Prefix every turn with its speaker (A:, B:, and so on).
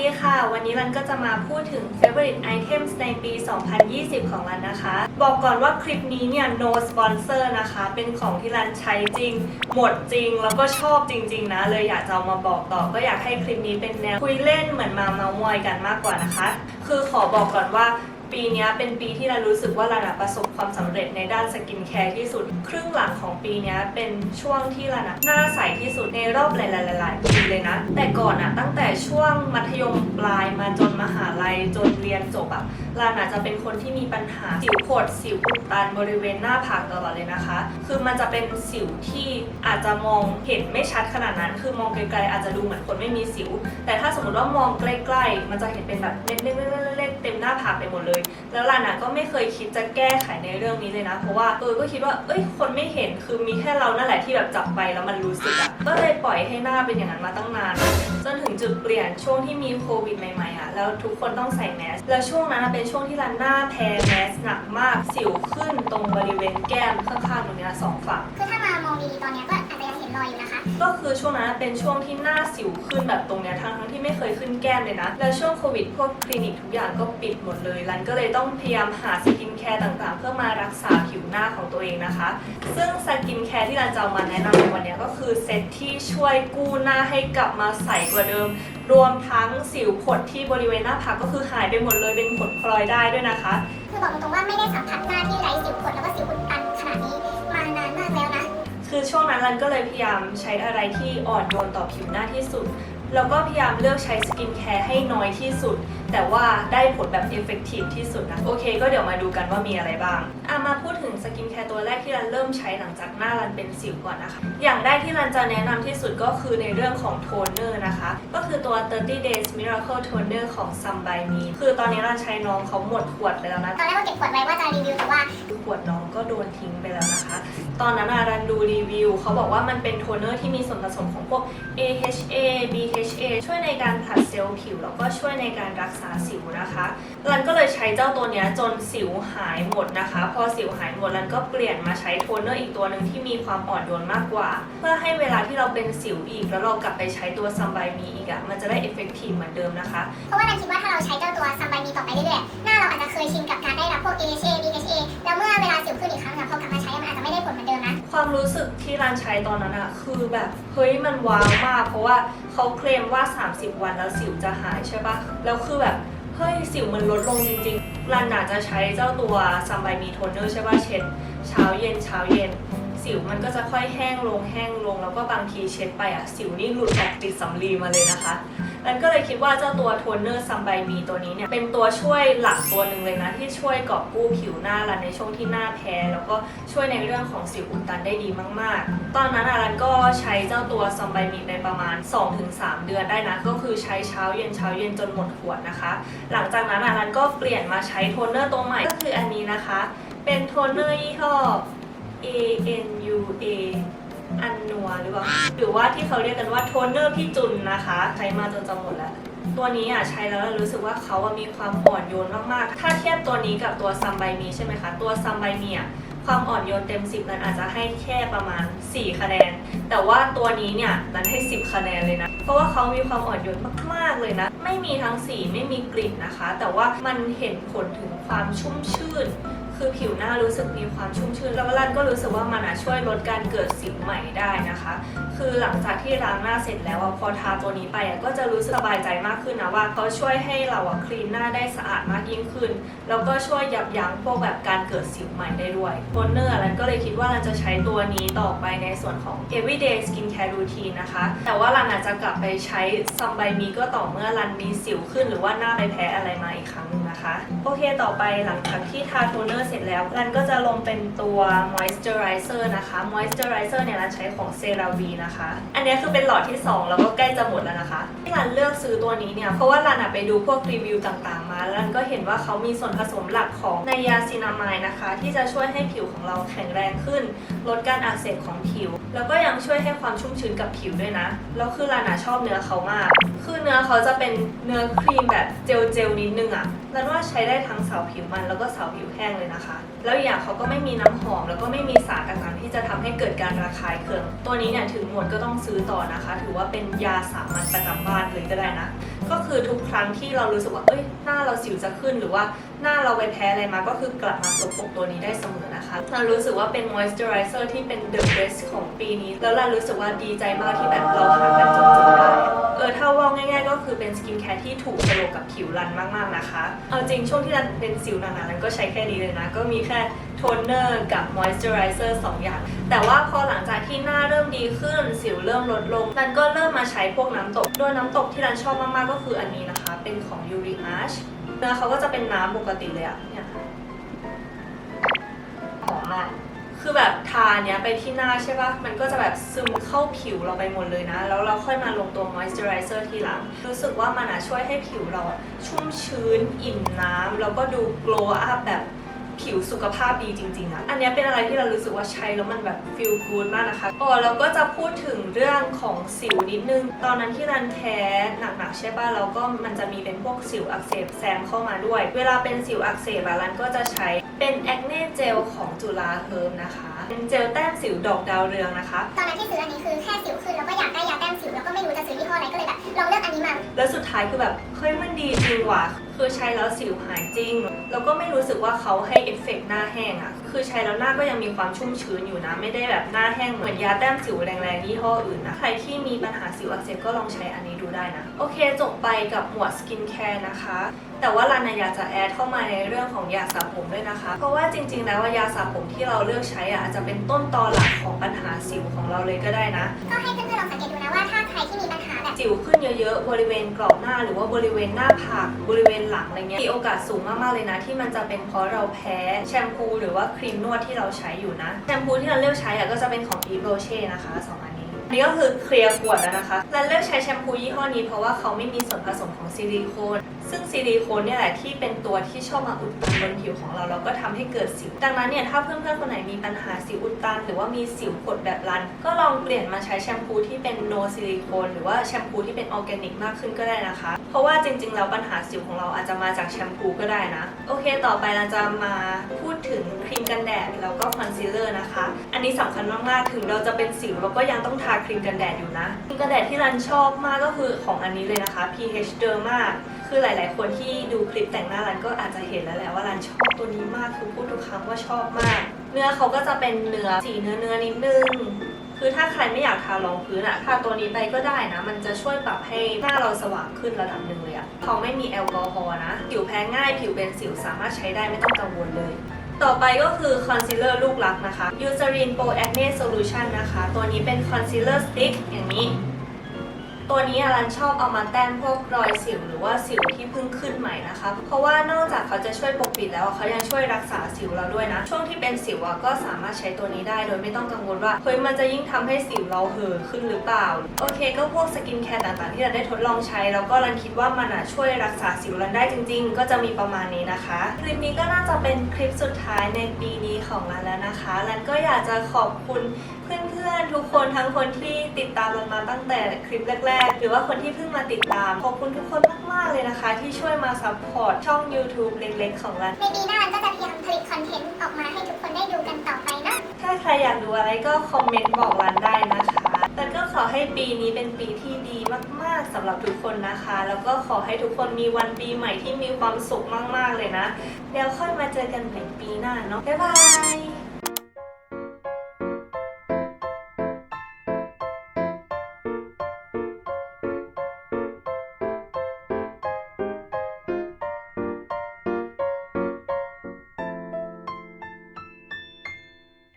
A: ดีค่ะ วันนี้รันก็จะมาพูดถึง favorite items ในปี 2020 ของรันนะคะ บอกก่อนว่าคลิปนี้เนี่ย no sponsor นะคะ เป็นของที่รันใช้จริง หมดจริง แล้วก็ชอบจริง ๆ นะ เลยอยากจะเอามาบอกต่อ ก็อยากให้คลิปนี้เป็นแนวคุยเล่นเหมือนมาเมามอยกันมากกว่านะคะ คือขอบอกก่อนว่า ปีนี้เป็นปีที่เรารู้สึกว่าเราประสบความสำเร็จในด้านสกินแคร์ที่สุด ครึ่งหลังของปีนี้เป็นช่วงที่เราหน้าใสที่สุดในรอบหลายๆปีเลยนะ แต่ก่อนอะตั้งแต่ช่วงมัธยมปลายมาจนมหาลัยจนเรียนจบอะลานะจจะเป็นคนที่มีปัญหาสิวผดสิวอุดตันบริเวณหน้าผากตลอดเลยนะคะ คือมันจะเป็นสิวที่อาจจะมองเห็นไม่ชัดขนาดนั้น คือมองไกลๆอาจจะดูเหมือนคนไม่มีสิว แต่ถ้าสมมติว่ามองใกล้ ๆ มันจะเห็นเป็นแบบเม็ดๆๆๆๆเต็มหน้าผากไปหมดเลยแล้วลาน่ะก็ไม่เคยคิดจะแก้ไขในเรื่องนี้เลยนะ เพราะว่าเออก็คิดว่าเอ้ยคนไม่เห็นคือมีแค่เรานั่นแหละที่แบบจับไปแล้วมันรู้สึกอะก็เลยปล่อยให้หน้าเป็นอย่างนั้นมาตั้งนานจนถึงจุดเปลี่ยนช่วงที่มีโควิดใหม่ๆอะแล้วทุกคนต้องใส่แมสแล้วช่วงนั้นเป็นช่วงที่รันหน้าแพ้แมสหนักมากสิวขึ้นตรงบริเวณแก้มข้างๆตรงเนี้ยสองฝั่ง
B: คือถ้ามา มองดีๆตอนเนี้ยก็อาจจะยังเห็นรอยอยู่นะคะ
A: ก็คือช่วงนั้นเป็นช่วงที่หน้าสิวขึ้นแบบตรงเนี้ยทั้งทั้งที่ไม่เคยขึ้นแก้มเลยนะ แล้วช่วงโควิดพวกคลินิกทุกอย่างก็ปิดหมดเลยรันก็เลยต้องพยายามหาสกินแคร์ต่างๆ เพื่อมารักษาผิวหน้าของตัวเองนะคะ ซึ่งสกินแคร์ที่รันจะเอามาแนะนำในวันนี้ก็คือเซตที่ช่วยกู้หน้าให้กลับมาใสกว่าเดิม รวมทั้งสิวผดที่บริเวณหน้าผากก็คือหายไปหมดเลยเป็นผดพลอยได้ด้วยนะคะ
B: คือบอกตรงๆว่าไม่ได้สัมผัสหน้าที่ไร้สิวผดแล้วก็สิวอุดตันขนาดนี้
A: คือช่วงนั้นรันก็เลยพยายามใช้อะไรที่อ่อนโยนต่อผิวหน้าที่สุด แล้วก็พยายามเลือกใช้สกินแคร์ให้น้อยที่สุด แต่ว่าได้ผลแบบเอฟเฟกตีฟที่สุดนะ โอเคก็เดี๋ยวมาดูกันว่ามีอะไรบ้างอะมาพูดถึงสกินแคร์ตัวแรกที่รันเริ่มใช้หลังจากหน้ารันเป็นสิวก่อนนะคะ อย่างแรกที่รันจะแนะนำที่สุดก็คือในเรื่องของโทนเนอร์นะคะ ก็คือตัว 30 days miracle toner ของ Some by Me คือตอนนี้รันใช้น้องเขาหมดขวดไปแล้วนะ
B: ตอนแรกเราเก็บขวดไว้ว่าจะรีวิวแต่ว่า
A: ขวดน้องก็โดนทิ้งไปแล้วนะคะ ตอนนั้นอะรันดูรีวิวเขาบอกว่ามันเป็นโทนเนอร์ที่มีส่วนผสมของพวก AHA BHA ช่วยในการผลัดเซลล์ผิวแล้วก็ช่วยในการรักษาสิวนะคะรันก็เลยใช้เจ้าตัวนี้จนสิวหายหมดนะคะ พอสิวหายหมดรันก็เปลี่ยนมาใช้โทนเนอร์อีกตัวหนึ่งที่มีความอ่อนโยนมากกว่า เพื่อให้เวลาที่เราเป็นสิวอีกแล้วเรากลับไปใช้ตัวซัมไบมีอีกอะมันจะได้เอฟเฟกตีฟเหมือนเดิมนะคะ
B: เพราะว่านันคิดว่าถ้าเราใช้เจ้าตัวซัมบานีต่อไปเรื่อยๆหน้าเราอาจจะเคยชินกับการได้รับพวก AHA BHA แล้วเมื่อเวลาสิวขึ้นอีกครั้งอะพอกลับมา ผลเหมือนเดิมนะ
A: ความรู้สึกที่รันใช้ตอนนั้นอะคือแบบเฮ้ยมันว้าวมาก เพราะว่าเขาเคลมว่า 30 วันแล้วสิวจะหายใช่ปะแล้วคือแบบเฮ้ยสิวมันลดลงจริงๆ รันอาจจะใช้เจ้าตัวซัมไบมีโทนเนอร์ใช่ปะเช็ดเช้าเย็นเช้าเย็น สิวมันก็จะค่อยแห้งลงแห้งลงแล้วก็บางทีเช็ดไปอะสิวนี่หลุดออกติดสำลีมาเลยนะคะ รันก็เลยคิดว่าเจ้าตัวโทนเนอร์ซัมไบมีตัวนี้เนี่ยเป็นตัวช่วยหลักตัวหนึ่งเลยนะ ที่ช่วยกอบกู้ผิวหน้ารันในช่วงที่หน้าแพ้ แล้วก็ช่วยในเรื่องของสิวอุดตันได้ดีมาก ๆ ตอนนั้นอะรันก็ใช้เจ้าตัวซัมไบมีไปประมาณ 2-3 เดือนได้นะ ก็คือใช้เช้าเย็นเช้าเย็นจนหมดขวดนะคะ หลังจากนั้นอะรันก็เปลี่ยนมาใช้โทนเนอร์ตัวใหม่ก็คืออันนี้นะคะ เป็นโทนเนอร์ยี่ห้อ A N U A อันนัวหรือเปล่าหรือว่าที่เขาเรียกกันว่าโทนเนอร์พี่จุนนะคะ ใช้มาจนจะหมดแล้ว ตัวนี้อะใช้แล้วรู้สึกว่าเขาอะมีความอ่อนโยนมากๆ ถ้าเทียบตัวนี้กับตัวซัมไบมีใช่ไหมคะ ตัวซัมไบมีอะความอ่อนโยนเต็ม 10นั้นอาจจะให้แค่ประมาณ 4 คะแนน แต่ว่าตัวนี้เนี่ยนั้นให้ 10 คะแนนเลยนะ เพราะว่าเขามีความอ่อนโยนมาก ๆ เลยนะ ไม่มีทั้งสีไม่มีกลิ่นนะคะ แต่ว่ามันเห็นผลถึงความชุ่มชื่น คือผิวหน้ารู้สึกมีความชุ่มชื้นแล้วรันก็รู้สึกว่ามันอะช่วยลดการเกิดสิวใหม่ได้นะคะ คือหลังจากที่ล้างหน้าเสร็จแล้วอะพอทาตัวนี้ไปอะก็จะรู้สึกสบายใจมากขึ้นนะว่าเขาช่วยให้เราอะคลีนหน้าได้สะอาดมากยิ่งขึ้น แล้วก็ช่วยยับยั้งพวกแบบการเกิดสิวใหม่ได้ด้วยโทนเนอร์รันก็เลยคิดว่ารันจะใช้ตัวนี้ต่อไปในส่วนของ everyday skincare routine นะคะ แต่ว่ารันอาจจะกลับไปใช้ซัมไบมีก็ต่อเมื่อรันมีสิวขึ้น หรือว่าหน้าไปแพ้อะไรมาอีกครั้งนึงนะคะ โอเคต่อไปหลังจากที่ทาโทนเนอร์เสร็จแล้วรันก็จะลงเป็นตัว moisturizer นะคะ moisturizer เนี่ยรันใช้ของ CeraVe นะคะ อันนี้คือเป็นหลอดที่ 2 แล้วก็ใกล้จะหมดแล้วนะคะ ที่รันเลือกซื้อตัวนี้เนี่ย เพราะว่ารันอะไปดูพวกรีวิวต่างๆ มาแล้วรันก็เห็นว่าเขามีส่วนผสมหลักของไนยาซินามายนะคะ ที่จะช่วยให้ผิวของเราแข็งแรงขึ้น ลดการอักเสบของผิว แล้วก็ยังช่วยให้ความชุ่มชื้นกับผิวด้วยนะแล้วคือรันอะชอบเนื้อเขามาก คือเนื้อเขาจะเป็นเนื้อครีมแบบเจลเจลนิดนึงอะรันว่าใช้ได้ทั้งสาวผิวมันแล้วก็สาวผิวแห้งเลยนะคะ แล้วอย่างเขาก็ไม่มีน้ำหอม แล้วก็ไม่มีสารต่างๆที่จะทำให้เกิดการระคายเคือง ตัวนี้เนี่ยถึงหมดก็ต้องซื้อต่อนะคะ ถือว่าเป็นยาสามัญประจำบ้านเลยก็ได้นะ ก็คือทุกครั้งที่เรารู้สึกว่าเอ้ยหน้าเราสิวจะขึ้นหรือว่าหน้าเราไปแพ้อะไรมา ก็คือกลับมาซบปกตัวนี้ได้เสมอนะคะเรารู้สึกว่าเป็น moisturizer ที่เป็น the best ของปีนี้ แล้วเรารู้สึกว่าดีใจมากที่แบบเราหากันจนเจอได้เออถ้าว่าง่ายๆ ก็คือเป็นสกินแคร์ที่ถูกโฉลกกับผิวรันมากๆนะคะ เอาจริงช่วงที่รันเป็นสิวหนาๆนั้นก็ใช้แค่นี้เลยนะ ก็มีแค่ นเนอร์กับ moisturizer สองอย่าง แต่ว่าพอหลังจากที่หน้าเริ่มดีขึ้น สิวเริ่มลดลงรันก็เริ่มมาใช้พวกน้ำตก โดยน้ำตกที่รันชอบมากๆก็คืออันนี้นะคะ เป็นของ Uric Arch เนื้อเขาก็จะเป็นน้ำปกติเลยอะเนี่ยหอมมากคือแบบทาเนี้ยไปที่หน้าใช่ปะมันก็จะแบบซึมเข้าผิวเราไปหมดเลยนะ แล้วเราค่อยมาลงตัว moisturizer ทีหลัง รู้สึกว่ามันอะช่วยให้ผิวเราชุ่มชื้น อิ่มน้ำแล้วก็ดู glow up แบบ ผิวสุขภาพดีจริงๆอะอันเนี้ยเป็นอะไรที่เรารู้สึกว่าใช้แล้วมันแบบ feel good มากนะคะอ๋อเราก็จะพูดถึงเรื่องของสิวนิดนึง ตอนนั้นที่รันแพ้หนักๆใช่ปะแล้วก็มันจะมีเป็นพวกสิวอักเสบแซมเข้ามาด้วย เวลาเป็นสิวอักเสบอะรันก็จะใช้เป็นแอคเน่เจลของจุฬาเฮิร์มนะคะ เป็นเจลแต้มสิวดอกดาวเรืองนะคะ
B: ตอนนั้นที่ซื้ออันนี้คือแค่สิวขึ้นแล้วก็อยากได้ยาแต้มสิวแล้วก็ไม่รู้จะซื้อยี่ห้ออะไรก็เลยแบบลองเลือกอันนี้มา
A: แล้วสุดท้ายคือแบบเฮ้ยมันดีจริงว่ะ คือใช้แล้วสิวหายจริง แล้วก็ไม่รู้สึกว่าเขาให้เอฟเฟกต์หน้าแห้งอะ คือใช้แล้วหน้าก็ยังมีความชุ่มชื้นอยู่นะ ไม่ได้แบบหน้าแห้งเหมือนยาแต้มสิวแรงๆยี่ห้ออื่นนะ ใครที่มีปัญหาสิวอักเสบก็ลองใช้อันนี้ดูได้นะ โอเคจบไปกับหมวดสกินแคร์นะคะ แต่ว่ารันนะอยากจะแอดเข้ามาในเรื่องของยาสระผมด้วยนะคะ เพราะว่าจริงๆแล้วว่ายาสระผมที่เราเลือกใช้อะอาจจะเป็นต้นตอหลักของปัญหาสิวของเราเลยก็ได้นะ
B: ก็ให้เพื่อนๆลองสังเกตดูนะว่าถ้าใครที่มีปัญหาแบบ
A: สิวขึ้นเยอะๆบริเวณกรอบหน้าหรือว่าบริเวณหน้าผากบริเวณหลังอะไรเงี้ยมีโอกาสสูงมากๆเลยนะ ที่มันจะเป็นเพราะเราแพ้แชมพูหรือว่าครีมนวดที่เราใช้อยู่นะแชมพูที่เราเลือกใช้อะก็จะเป็นของ Yves Rocher นะคะสองอันนี้อันนี้ก็คือเคลียร์ขวดแล้วนะคะรันเลือกใช้แชมพูยี่ห้อนี้เพราะว่าเขาไม่มีส่วนผสมของซิลิโคน ซึ่งซิลิโคนเนี่ยแหละที่เป็นตัวที่ชอบมาอุดตันบนผิวของเรา แล้วก็ทำให้เกิดสิว ดังนั้นเนี่ยถ้าเพื่อนๆคนไหนมีปัญหาสิวอุดตัน หรือว่ามีสิวกดแบบรัน ก็ลองเปลี่ยนมาใช้แชมพูที่เป็นโนซิลิโคนหรือว่าแชมพูที่เป็นออร์แกนิกมากขึ้นก็ได้นะคะ เพราะว่าจริงๆแล้วปัญหาสิวของเราอาจจะมาจากแชมพูก็ได้นะ โอเค ต่อไปเราจะมาพูดถึงครีมกันแดดแล้วก็คอนซีลเลอร์นะคะ อันนี้สำคัญมากๆ ถึงเราจะเป็นสิวเราก็ยังต้องทาครีมกันแดดอยู่นะ ครีมกันแดดที่รันชอบมากก็คือของอันนี้เลยนะคะ PH Derma คือหลายๆ คนที่ดูคลิปแต่งหน้ารันก็อาจจะเห็นแล้วแหละว่ารันชอบตัวนี้มากคือพูดทุกครั้งว่าชอบมาก เนื้อเขาก็จะเป็นเนื้อสีเนื้อเนื้อนิดนึงคือถ้าใครไม่อยากทารองพื้นอะทาตัวนี้ไปก็ได้นะ มันจะช่วยปรับให้หน้าเราสว่างขึ้นระดับหนึ่งเลยอะเขาไม่มีแอลกอฮอล์นะ ผิวแพ้ง่าย ผิวเป็นสิวสามารถใช้ได้ไม่ต้องกังวลเลย ต่อไปก็คือคอนซีลเลอร์ลูกรักนะคะ Eucerin Pro Acne Solution นะคะ ตัวนี้เป็นคอนซีลเลอร์สติ๊กอย่างนี้ ตัวนี้อารันชอบเอามาแต้มพวกรอยสิวหรือว่าสิวที่เพิ่งขึ้นใหม่นะคะ เพราะว่านอกจากเขาจะช่วยปกปิดแล้วเขายังช่วยรักษาสิวเราด้วยนะ ช่วงที่เป็นสิวอะก็สามารถใช้ตัวนี้ได้โดยไม่ต้องกังวลว่าเฮ้ยมันจะยิ่งทำให้สิวเราเห่อขึ้นหรือเปล่า โอเค ก็พวกสกินแคร์ต่างๆ ที่เราได้ทดลองใช้แล้วก็รันคิดว่ามันอะช่วยรักษาสิวรันได้จริง ๆ ก็จะมีประมาณนี้นะคะ คลิปนี้ก็น่าจะเป็นคลิปสุดท้ายในปีนี้ของรันแล้วนะคะรันก็อยากจะขอบคุณเพื่อนๆทุกคนทั้งคนที่ติดตามเรามาตั้งแต่คลิปแรก ๆ หรือว่าคนที่เพิ่งมาติดตามขอบคุณทุกคนมากๆเลยนะคะ ที่ช่วยมาซัพพอร์ตช่อง YouTube เล็กๆ ของเรา
B: ในปีหน้ามันก็จะพยายามผลิตคอนเทนต์ออกมาให้ทุกคนได้ดูกันต่อไปนะ
A: ถ้าใครอยากดูอะไรก็คอมเมนต์บอกรันได้นะคะแล้วก็ขอให้ปีนี้เป็นปีที่ดีมาก ๆสำหรับทุกคนนะคะ แล้วก็ขอให้ทุกคนมีวันปีใหม่ที่มีความสุขมาก ๆ เลยนะ แล้วค่อยมาเจอกันใหม่ปีหน้าเนาะบ๊ายบาย